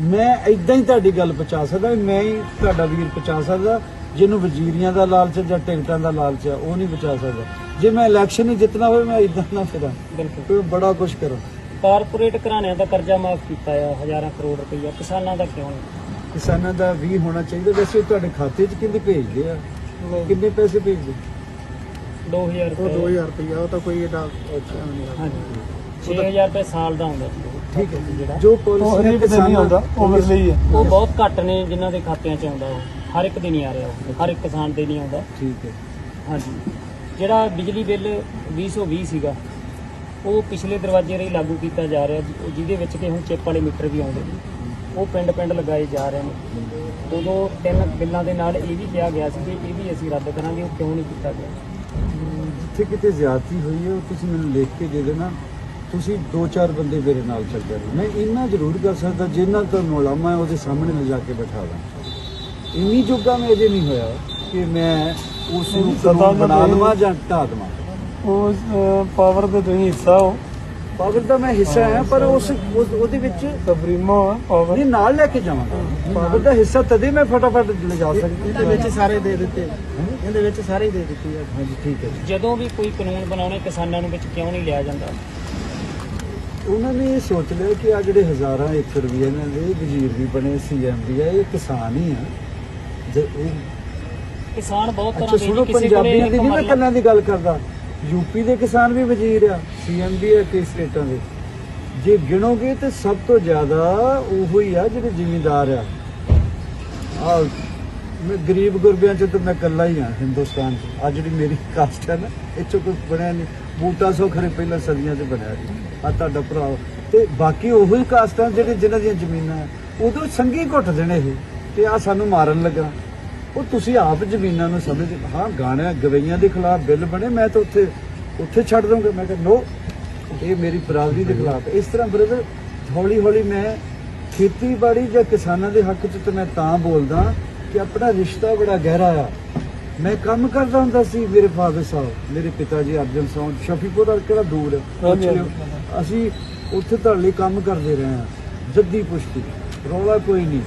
ਮੈਂ ਇਦਾਂ ਹੀ ਤੁਹਾਡੀ ਗੱਲ ਪਹੁੰਚਾ ਸਕਦਾ ਮੈਂ ਹੀ ਤੁਹਾਡਾ ਵੀਰ ਪਹੁੰਚਾ ਸਕਦਾ ਜਿਹਨੂੰ ਵਜ਼ੀਰੀਆਂ ਦਾ ਲਾਲਚ ਜਾਂ ਟਿਕਟਾਂ ਦਾ ਲਾਲਚ ਹੈ ਉਹ ਨਹੀਂ ਪਹੁੰਚਾ ਸਕਦਾ। ਜੇ ਮੈਂ ਇਲੈਕਸ਼ਨ ਹੀ ਜਿੱਤਣਾ ਹੋਵੇ ਮੈਂ ਇਦਾਂ ਨਾ ਫਿਰਾਂ ਬਿਲਕੁਲ। ਕੋਈ ਬੜਾ ਕੁਝ ਕਰਾਂ। ਕਾਰਪੋਰੇਟ ਘਰਾਣਿਆਂ ਦਾ ਕਰਜ਼ਾ ਮਾਫ ਕੀਤਾ ਆ ਹਜ਼ਾਰਾਂ ਕਰੋੜ ਰੁਪਈਆ। ਕਿਸਾਨਾਂ ਦਾ ਕਿਉਂ ਨਹੀਂ? ਕਿਸਾਨਾਂ ਦਾ ਵੀ ਹੋਣਾ ਚਾਹੀਦਾ। ਵੈਸੇ ਤੁਹਾਡੇ ਖਾਤੇ 'ਚ ਕਿੰਨੇ ਭੇਜਦੇ ਆ? ਕਿੰਨੇ ਪੈਸੇ ਭੇਜਦੇ? 2000 ਉਹ ਰੁਪਏ। 2000 ਰੁਪਇਆ ਉਹ ਤਾਂ ਕੋਈ ਏਡਾ ਹਾਂਜੀ। 6000 ਰੁਪਏ ਸਾਲ ਦਾ ਹੁੰਦਾ। ਸੀ ਠੀਕ ਹੈ ਜਿਹੜਾ ਜੋ ਪਾਲਿਸੀ ਹੈ ਕਿਸਾਨਾਂ ਓਵਰ ਲਈ ਹੈ। ਉਹ ਬਹੁਤ ਘੱਟ ਨੇ ਜਿਨ੍ਹਾਂ ਦੇ ਖਾਤਿਆਂ 'ਚ ਆਉਂਦਾ ਉਹ। ਹਰ ਇੱਕ ਦੇ ਨਹੀਂ ਆ ਰਿਹਾ ਉਹ। ਹਰ ਇੱਕ ਕਿਸਾਨ ਦੇ ਨਹੀਂ ਆਉਂਦਾ। ਠੀਕ ਹੈ। ਹਾਂਜੀ। ਜਿਹੜਾ ਬਿਜਲੀ ਬਿੱਲ 2020 ਸੀਗਾ ਉਹ ਪਿਛਲੇ ਦਰਵਾਜ਼ੇ ਰਾਹੀਂ ਲਾਗੂ ਕੀਤਾ ਜਾ ਰਿਹਾ ਜਿਹਦੇ ਵਿੱਚ ਕਿ ਹੁਣ ਚਿੱਪ ਵਾਲੇ ਮੀਟਰ ਵੀ ਆਉਂਦੇ ਨੇ। ਉਹ ਪਿੰਡ ਪਿੰਡ ਲਗਾਏ ਜਾ ਰਹੇ ਨੇ। ਉਦੋਂ ਤਿੰਨ ਬਿੱਲਾਂ ਦੇ ਨਾਲ ਇਹ ਵੀ ਕਿਹਾ ਗਿਆ ਸੀ ਕਿ ਇਹ ਵੀ ਅਸੀਂ ਰੱਦ ਕਰਾਂਗੇ ਉਹ ਕਿਉਂ ਨਹੀਂ ਕੀਤਾ ਗਿਆ? ਜਿੱਥੇ ਕਿਤੇ ਜ਼ਿਆਦਤੀ ਹੋਈ ਹੈ ਉਹ ਤੁਸੀਂ ਮੈਨੂੰ ਲਿਖ ਕੇ ਦੇ ਦੇਣਾ। ਤੁਸੀਂ ਦੋ ਚਾਰ ਬੰਦੇ ਮੇਰੇ ਨਾਲ ਚੱਲ ਜਾਓ ਮੈਂ ਇੰਨਾ ਜ਼ਰੂਰ ਕਰ ਸਕਦਾ ਜਿੰਨਾ ਤੋਂ ਮੁਲਾਮਾ ਹੈ ਉਹਦੇ ਸਾਹਮਣੇ ਲਿਜਾ ਕੇ ਬਿਠਾ ਦਾਂ ਇੰਨੀ ਜੋਗਾ ਮੈਂ ਅਜੇ ਨਹੀਂ ਹੋਇਆ ਕਿ ਮੈਂ ਉਸ ਨੂੰ ਕਾਨੂੰਨ ਬਣਾ ਲਵਾਂ ਜਾਂ ਢਾ ਦੇਵਾਂ। ਉਹ ਪਾਵਰ ਦੇ ਤੁਸੀਂ ਹਿੱਸਾ ਹੋ। ਪਾਵਰ ਦਾ ਮੈਂ ਹਿੱਸਾ ਹਾਂ ਪਰ ਉਸ ਉਸ- ਉਹਦੇ ਵਿੱਚ ਆ ਪਾਵਰ ਨਹੀਂ ਨਾਲ ਲੈ ਕੇ ਜਾਵਾਂਗਾ। ਪਾਵਰ ਦਾ ਹਿੱਸਾ ਤਦੇ ਮੈਂ ਫਟਾਫਟ ਲਿਜਾ ਸਕਦਾ। ਇਹਦੇ ਵਿੱਚ ਸਾਰੇ ਦੇ ਦਿੱਤੇ। ਇਹਦੇ ਵਿੱਚ ਸਾਰੇ ਹੀ ਦੇ ਦਿੱਤੀ ਹਾਂਜੀ ਠੀਕ ਹੈ ਜੀ। ਜਦੋਂ ਵੀ ਕੋਈ ਕਾਨੂੰਨ ਬਣਾਉਣੇ ਕਿਸਾਨਾਂ ਨੂੰ ਵਿੱਚ ਕਿਉਂ ਨਹੀਂ ਲਿਆ ਜਾਂਦਾ? ਉਹਨਾਂ ਨੇ ਇਹ ਸੋਚ ਲਿਆ ਕਿ ਆ ਜਿਹੜੇ ਹਜ਼ਾਰਾਂ ਏਕੜ ਵੀ ਇਹਨਾਂ ਦੇ ਵਜ਼ੀਰ ਵੀ ਬਣੇ ਸੀਐਮ ਵੀ ਆ ਇਹ ਕਿਸਾਨ ਹੀ ਆ। ਜੇ ਇਹ ਕਿਸਾਨ ਬਹੁਤ ਅੱਛਾ ਤਰ੍ਹਾਂ ਦੇ ਸੁਣੋ ਨੇ, ਕਿਸੇ ਕੋਲੇ ਪੰਜਾਬੀਆਂ ਦੀ ਨਹੀਂ ਮੈਂ ਕੱਲਿਆਂ ਦੀ ਗੱਲ ਕਰਦਾ। ਯੂਪੀ ਦੇ ਕਿਸਾਨ ਵੀ ਵਜ਼ੀਰ ਆ ਸੀਐਮ ਵੀ ਆ ਕਈ ਸਟੇਟਾਂ ਦੇ। ਜੇ ਗਿਣੋਗੇ ਤੇ ਸਭ ਤੋਂ ਜ਼ਿਆਦਾ ਉਹੋ ਹੀ ਆ ਜਿਹੜੇ ਜ਼ਿਮੀਂਦਾਰ ਆ। ਆ ਮੈਂ ਗਰੀਬ ਗੁਰਬਿਆਂ ਚ ਤਾਂ ਮੈਂ ਇਕੱਲਾ ਹੀ ਆ ਹਿੰਦੁਸਤਾਨ ਚ। ਆ ਜਿਹੜੀ ਮੇਰੀ ਕਾਸਟ ਹੈ ਨਾ ਇਹ ਚੋਂ ਕੋਈ ਬਣਿਆ ਨਹੀਂ ਬੂਟਾ ਸੋ ਖਰੇ ਪਹਿਲਾਂ ਸਦੀਆਂ ਚ ਬਣਿਆ ਸੀ ਆ ਤੁਹਾਡਾ ਭਰਾ। ਤੇ ਬਾਕੀ ਉਹੋ ਹੀ ਕਾਸਟਾਂ ਜਿਹੜੇ ਜਿਨ੍ਹਾਂ ਦੀਆਂ ਜ਼ਮੀਨਾਂ ਉਦੋਂ ਸੰਗੀ ਘੁੱਟ ਦੇਣੇ ਇਹ ਤੇ ਆ ਸਾਨੂੰ ਮਾਰਨ ਲੱਗਾ। ਉਹ ਤੁਸੀਂ ਆਪ ਜ਼ਮੀਨਾਂ ਨੂੰ ਸਮਝ ਹਾਂ, ਗਾਣਿਆਂ, ਗਵਈਆਂ ਦੇ ਖਿਲਾਫ ਬਿੱਲ ਬਣੇ, ਮੈਂ ਤਾਂ ਉੱਥੇ ਉੱਥੇ ਛੱਡ ਦੂੰਗਾ ਮੈਂ ਕਿਹਾ ਨੋ ਇਹ ਮੇਰੀ ਬਰਾਦਰੀ ਦੇ ਖਿਲਾਫ ਇਸ ਤਰ੍ਹਾਂ ਬ੍ਰਦਰ ਹੌਲੀ ਹੌਲੀ ਮੈਂ ਖੇਤੀਬਾੜੀ ਜਾਂ ਕਿਸਾਨਾਂ ਦੇ ਹੱਕ 'ਚ ਤਾਂ ਮੈਂ ਤਾਂ ਬੋਲਦਾ ਕਿ ਆਪਣਾ ਰਿਸ਼ਤਾ ਬੜਾ ਗਹਿਰਾ ਆ। ਮੈਂ ਕੰਮ ਕਰਦਾ ਹੁੰਦਾ ਸੀ ਮੇਰੇ ਫਾਦਰ ਸਾਹਿਬ ਮੇਰੇ ਪਿਤਾ ਜੀ ਅਰਜਨ ਸਿੰਘ ਸ਼ਫੀਪੁਰ ਨਾਲ ਕਿਹੜਾ ਦੂਰ ਹੈ? ਪੁੱਛ ਹਾਂਜੀ, ਲਿਓ ਅਸੀਂ ਉੱਥੇ ਤੁਹਾਡੇ ਲਈ ਕੰਮ ਕਰਦੇ ਰਹੇ ਹਾਂ। ਜੱਦੀ ਪੁਸ਼ਤੀ ਰੌਲਾ ਕੋਈ ਨਹੀਂ।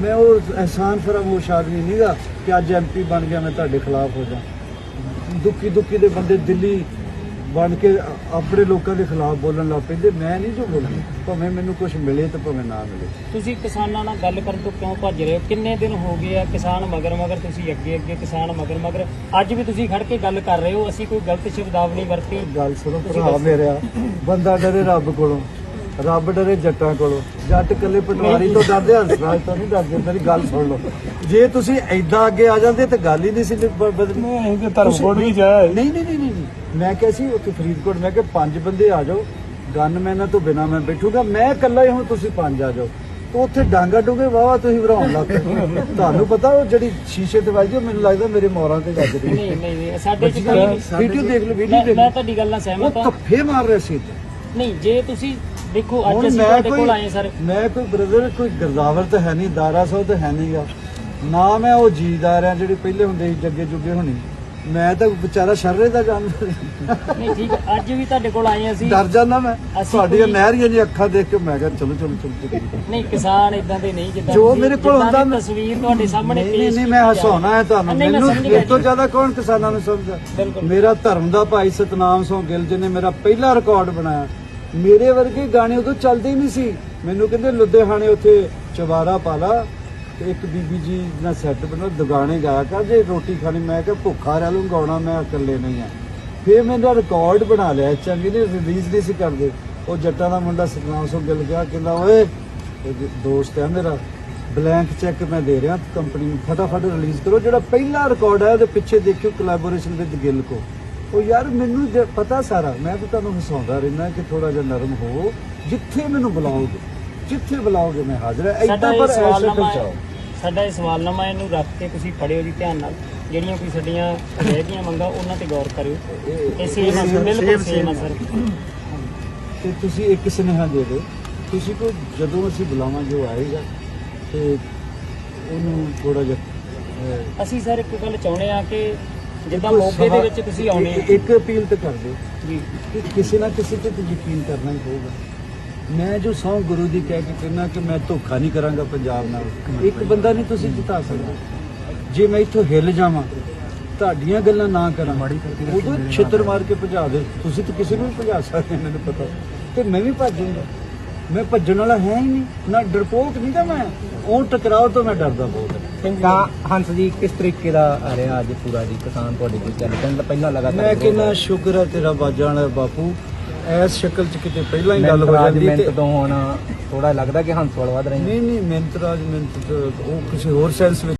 ਮੈਂ ਉਹ ਅਹਿਸਾਨ ਫਰਾਮੋਸ਼ ਆਦਮੀ ਨਹੀਂਗਾ ਕਿ ਅੱਜ ਐਮਪੀ ਬਣ ਗਿਆ ਮੈਂ ਤੁਹਾਡੇ ਖਿਲਾਫ ਹੋ ਜਾ। ਦੁੱਖੀ ਦੁੱਖੀ ਦੇ ਬੰਦੇ ਦਿੱਲੀ ਬਣ ਕੇ ਆਪਣੇ ਲੋਕਾਂ ਦੇ ਖਿਲਾਫ ਬੋਲਣ ਲੱਗ ਪੈਂਦੇ ਮੈਂ ਨਹੀਂ ਜੋ ਬੋਲਣਾ ਭਾਵੇਂ ਮੈਨੂੰ ਕੁਝ ਮਿਲੇ ਤੇ ਭਾਵੇਂ ਨਾ ਮਿਲੇ ਤੁਸੀਂ ਕਿਸਾਨਾਂ ਨਾਲ ਗੱਲ ਕਰਨ ਤੋਂ ਕਿਉਂ ਭੱਜ ਰਹੇ ਹੋ ਕਿੰਨੇ ਦਿਨ ਹੋ ਗਏ ਆ ਕਿਸਾਨ ਮਗਰ ਮਗਰ ਤੁਸੀਂ ਅੱਗੇ ਅੱਗੇ ਕਿਸਾਨ ਮਗਰ ਮਗਰ ਅੱਜ ਵੀ ਤੁਸੀਂ ਖੜ ਕੇ ਗੱਲ ਕਰ ਰਹੇ ਹੋ ਅਸੀਂ ਕੋਈ ਗਲਤ ਸ਼ਬਦਾਵਲੀ ਵਰਤੀ ਗੱਲ ਸੁਣੋ ਭਰਾ। ਮੇਰਿਆ ਬੰਦਾ ਡਰੇ ਰੱਬ ਕੋਲੋਂ ਰੱਬ ਡਰੇ ਜੱਟਾਂ ਕੋਲੋਂ ਜੱਟ ਕੱਲੇ ਪਟਵਾਰੀ ਤੋਂ ਡਰਦੇ ਹੰਸਰਾਜ ਤੋਂ ਨਹੀਂ ਡਰਦੇ ਮੇਰੀ ਗੱਲ ਸੁਣ ਲਓ ਜੇ ਤੁਸੀਂ ਐਦਾਂ ਅੱਗੇ ਆ ਜਾਂਦੇ ਤੇ ਗੱਲ ਹੀ ਨਹੀਂ ਸੀ ਬਦਲਣੀ ਨਹੀਂ ਧਰਮ ਕੋਡ ਵੀ। ਨਹੀਂ ਨਹੀਂ ਨਹੀਂ ਨਹੀਂ ਨਹੀਂ। ਮੈਂ ਕਿਹਾ ਸੀ ਉੱਥੇ ਫਰੀਦਕੋਟ ਮੈਂ ਕਿਹਾ ਪੰਜ ਬੰਦੇ ਆ ਜਾਓ ਗਨਮੈਨਾਂ ਤੋਂ ਬਿਨਾ ਮੈਂ ਬੈਠੂਗਾ ਮੈਂ ਇਕੱਲਾ ਹੀ ਹੁਣ ਤੁਸੀਂ ਪੰਜ ਆ ਜਾਓ। ਤੇ ਉੱਥੇ ਡਾਂਗਾ ਡੂਗੇ ਵਾਵਾ ਤੁਸੀਂ ਭਰਾਉਣ ਲੱਗ ਪਏ। ਤੁਹਾਨੂੰ ਪਤਾ ਉਹ ਜਿਹੜੀ ਸ਼ੀਸ਼ੇ ਤੇ ਵੱਜਦੀ ਉਹ ਮੈਨੂੰ ਲੱਗਦਾ ਮੇਰੇ ਮੋਰਾਂ ਤੇ ਵੱਜਦੀ ਨਹੀਂ ਨਹੀਂ ਨਹੀਂ ਸਾਡੇ ਚ ਕੋਈ ਨਹੀਂ। ਵੀਡੀਓ ਦੇਖ ਲਓ ਵੀਡੀਓ ਦੇਖ ਮੈਂ ਤੁਹਾਡੀ ਗੱਲ ਨਾਲ ਸਹਿਮਤ ਹਾਂ। ਧੱਫੇ ਮਾਰ ਰਹੇ ਸੀ ਨਹੀਂ ਜੇ ਤੁਸੀਂ ਦੇਖੋ ਅੱਜ ਅਸੀਂ ਤੁਹਾਡੇ ਕੋਲ ਆਏ ਸਰ। ਮੈਂ ਕੋਈ ਬ੍ਰਦਰ ਕੋਈ ਗਰਦਾਵਰ ਤਾਂ ਹੈ ਨਹੀਂ ਦਾਰਾ ਸਾਹਿਬ ਤਾਂ ਹੈ ਨਹੀਂਗਾ ਨਾ ਮੈਂ ਉਹ ਜੀਦਾਰ ਆ ਜਿਹੜੇ ਪਹਿਲੇ ਹੁੰਦੇ ਸੀ ਜੱਗੇ ਜੁਗੇ ਹੋਣੀ। ਮੈਂ ਤਾਂ ਵਿਚਾਰਾ ਸ਼ਰਰੇ ਦਾ ਜਾਨਵਰ ਨਹੀਂ ਠੀਕ ਹੈ, ਅੱਜ ਵੀ ਤੁਹਾਡੇ ਕੋਲ ਆਏ ਅਸੀਂ। ਡਰ ਜਾਂਦਾ ਮੈਂ। ਅਸੀਂ ਤੁਹਾਡੀਆਂ ਕੋਈ- ਨਹਿਰੀਆਂ ਜੀ ਅੱਖਾਂ ਦੇਖ ਕੇ ਮੈਂ ਕਿਹਾ ਚਲੋ ਚਲੋ ਚਲੋ ਚਲੋ ਨਹੀਂ ਕਿਸਾਨ ਇਦਾਂ ਦੇ ਨਹੀਂ ਜਿੱਦਾਂ ਜੋ ਮੇਰੇ ਕੋਲ ਜਿੱਦਾਂ ਦੀ ਹੁੰਦਾ ਮੈਂ- ਤਸਵੀਰ ਤੁਹਾਡੇ ਸਾਹਮਣੇ ਨਹੀਂ ਨਹੀਂ ਪੇਸ਼ ਨਹੀਂ ਮੈਂ ਕੀਤੀ ਜਾ ਹਸਾਉਣਾ ਹੈ ਤੁਹਾਨੂੰ। ਨਹੀਂ, ਮੈਂ ਮੈਨੂੰ ਸਮਝ ਇਹ ਤੋਂ ਜੀ। ਜ਼ਿਆਦਾ ਕੌਣ ਕਿਸਾਨਾਂ ਨੂੰ ਸਮਝਦਾ? ਬਿਲਕੁਲ। ਮੇਰਾ ਧਰਮ ਦਾ ਭਾਈ ਸਤਨਾਮ ਸਿੰਘ ਗਿੱਲ ਜੀ ਨੇ ਮੇਰਾ ਪਹਿਲਾ ਰਿਕਾਰਡ ਬਣਾਇਆ। ਮੇਰੇ ਵਰਗੇ ਗਾਣੇ ਉਦੋਂ ਚੱਲਦੇ ਹੀ ਨਹੀਂ ਸੀ। ਮੈਨੂੰ ਕਹਿੰਦੇ ਲੁਧਿਆਣੇ ਉੱਥੇ ਚਵਾਰਾ ਪਾਲਾ। ਤੇ ਇੱਕ ਬੀਬੀ ਜੀ ਨਾਲ ਸੈੱਟ ਬਣਾ, ਦੁਗਾਣੇ ਗਾਇਆ ਕਰ, ਜੇ ਰੋਟੀ ਖਾਣੀ, ਮੈਂ ਕਿਹਾ ਭੁੱਖਾ ਰਹਿ ਲੂੰ, ਗਾਉਣਾ ਮੈਂ ਇਕੱਲੇ ਨਹੀਂ ਆ। ਮੈਂ ਮੇਰਾ ਰਿਕਾਰਡ ਬਣਾ ਲਿਆ, ਚੰਗੀ ਨੇ ਰਿਲੀਜ਼ ਨਹੀਂ ਸੀ ਕਰਦੇ। ਉਹ ਜੱਟਾਂ ਦਾ ਮੁੰਡਾ ਸਤਨਾਮ ਸਿੰਘ ਗਿੱਲ ਗਿਆ, ਕਹਿੰਦਾ, ਓਏ ਇਹ ਦੋਸਤ ਹੈ ਮੇਰਾ ਬਲੈਂਕ ਚੈੱਕ ਮੈਂ ਦੇ ਰਿਹਾ ਕੰਪਨੀ ਨੂੰ ਫਟਾਫਟ ਰਿਲੀਜ਼ ਕਰੋ, ਜਿਹੜਾ ਪਹਿਲਾ ਰਿਕਾਰਡ ਹੈ ਉਹਦੇ ਪਿੱਛੇ ਦੇਖਿਓ ਕੋਲੈਬੋਰੇਸ਼ਨ ਵਿਦ ਗਿੱਲ ਕੋ। ਉਹ ਯਾਰ, ਮੈਨੂੰ ਜ- ਪਤਾ ਸਾਰਾ, ਮੈਂ ਤਾਂ ਤੁਹਾਨੂੰ ਹਸਾਉਂਦਾ ਰਹਿਣਾ ਕਿ ਥੋੜਾ ਜਿਹਾ ਨਰਮ ਹੋ, ਜਿੱਥੇ ਮੈਨੂੰ ਬੁਲਾਓਗੇ। ਜਿੱਥੇ ਬੁਲਾਓਗੇ ਮੈਂ ਹਾਜ਼ਰ ਹਾਂ। ਸਾਡਾ ਇਹ ਪਰ ਐਸੇ ਸਵਾਲਨਾਮਾ ਪਹੁੰਚਾਓ ਸਾਡਾ ਇਹ ਸਵਾਲਨਾਮਾ ਇਹਨੂੰ ਰੱਖ ਕੇ ਤੁਸੀਂ ਪੜਿਓ ਜੀ ਧਿਆਨ ਨਾਲ। ਜਿਹੜੀਆਂ ਕੋਈ ਸਾਡੀਆਂ ਰਹਿ ਗਈਆਂ ਮੰਗਾਂ ਉਹਨਾਂ ਤੇ ਗੌਰ ਕਰਿਓ। ਇਹ- ਸੇਮ ਅਸਰ ਬਿਲਕੁਲ ਸੇਮ ਅਸਰ ਤੇ ਤੁਸੀਂ ਇੱਕ ਸੁਨੇਹਾ ਦੇ ਦਿਓ। ਤੁਸੀਂ ਕੋ ਜਦੋਂ ਅਸੀਂ ਬੁਲਾਵਾਂ ਜੋ ਆਏਗਾ। ਤੇ ਉਹਨੂੰ ਥੋੜਾ ਜਿਹਾ ਅਹ, ਅਸੀਂ ਸਰ ਇੱਕ ਗੱਲ ਚਾਹੁੰਦੇ ਆ ਕਿ ਜਿੱਦਾਂ ਮੌਕੇ ਦੇ ਵਿੱਚ ਤੁਸੀਂ ਆਉਣੇ ਇੱਕ- ਇੱਕ ਅਪੀਲ ਤੇ ਕਰ ਦਿਓ ਜੀ। ਕਿ ਕਿਸੇ ਨਾ ਕਿਸੇ ਤੇ ਤਾਂ ਯਕੀਨ ਕਰਨਾ ਹੀ ਪਊਗਾ। ਮੈਂ ਜੋ ਸੌ ਗੁਰੂ ਦੀ ਕਹਿ ਕੇ ਕਹਿੰਦਾ ਕਿ ਮੈਂ ਧੋਖਾ ਨਹੀਂ ਕਰਾਂਗਾ ਪੰਜਾਬ ਨਾਲ ਇੱਕ ਬੰਦਾ ਨਹੀਂ ਤੁਸੀਂ ਜਿਤਾ ਸਕਦੇ। ਜੇ ਮੈਂ ਇੱਥੋਂ ਹਿੱਲ ਜਾਵਾਂ ਤੁਹਾਡੀਆਂ ਗੱਲਾਂ ਨਾ ਕਰਾਂ ਉਦੋਂ ਛਿੱਤਰ ਮਾਰ ਕੇ ਭਜਾ ਦੇ ਤੁਸੀਂ ਤਾਂ ਕਿਸੇ ਨੂੰ ਵੀ ਭਜਾ ਸਕਦੇ ਮੈਨੂੰ ਪਤਾ। ਤੇ ਮੈਂ ਵੀ ਭੱਜੂੰਗਾ। ਮੈਂ ਭੱਜਣ ਵਾਲਾ ਹੈ ਹੀ ਨਹੀਂ ਨਾ ਡਰਪੋਕ ਨਹੀਂ ਤਾਂ ਮੈਂ। ਉਹ ਟਕਰਾਓ ਤੋਂ ਮੈਂ ਡਰਦਾ ਬਹੁਤ। ਤਾਂ ਹੰਸ ਜੀ ਕਿਸ ਤਰੀਕੇ ਦਾ ਆ ਰਿਹਾ ਅੱਜ ਪੂਰਾ ਜੀ? ਕਿਸਾਨ ਤੁਹਾਡੇ ਕੋਲ ਚੱਲ ਪਹਿਲਾਂ ਲਗਾਤਾਰ ਮੈਂ ਕਹਿੰਦਾ ਸ਼ੁਕਰ ਹੈ ਤੇਰਾ ਬਾਜਾਂ ਵਾਲਾ ਬਾਪੂ। ਐਸ ਸ਼ਕਲ ਚ ਕਿਤੇ ਪਹਿਲਾਂ ਹੀ ਗੱਲ ਹੋ ਜਾਂਦੀ ਤੇ ਤੋਂ ਹੁਣ ਥੋੜਾ ਲੱਗਦਾ ਕਿ ਹੰਸ ਵਾਲ ਵੱਧ ਰਹੇ ਨੇ ਨਹੀਂ ਨਹੀਂ ਮਿਹਨਤ ਰਾਜ ਮਿਹਨਤ ਤਾਂ ਉਹ ਕਿਸੇ ਹੋਰ ਸੈਂਸ ਵਿੱਚ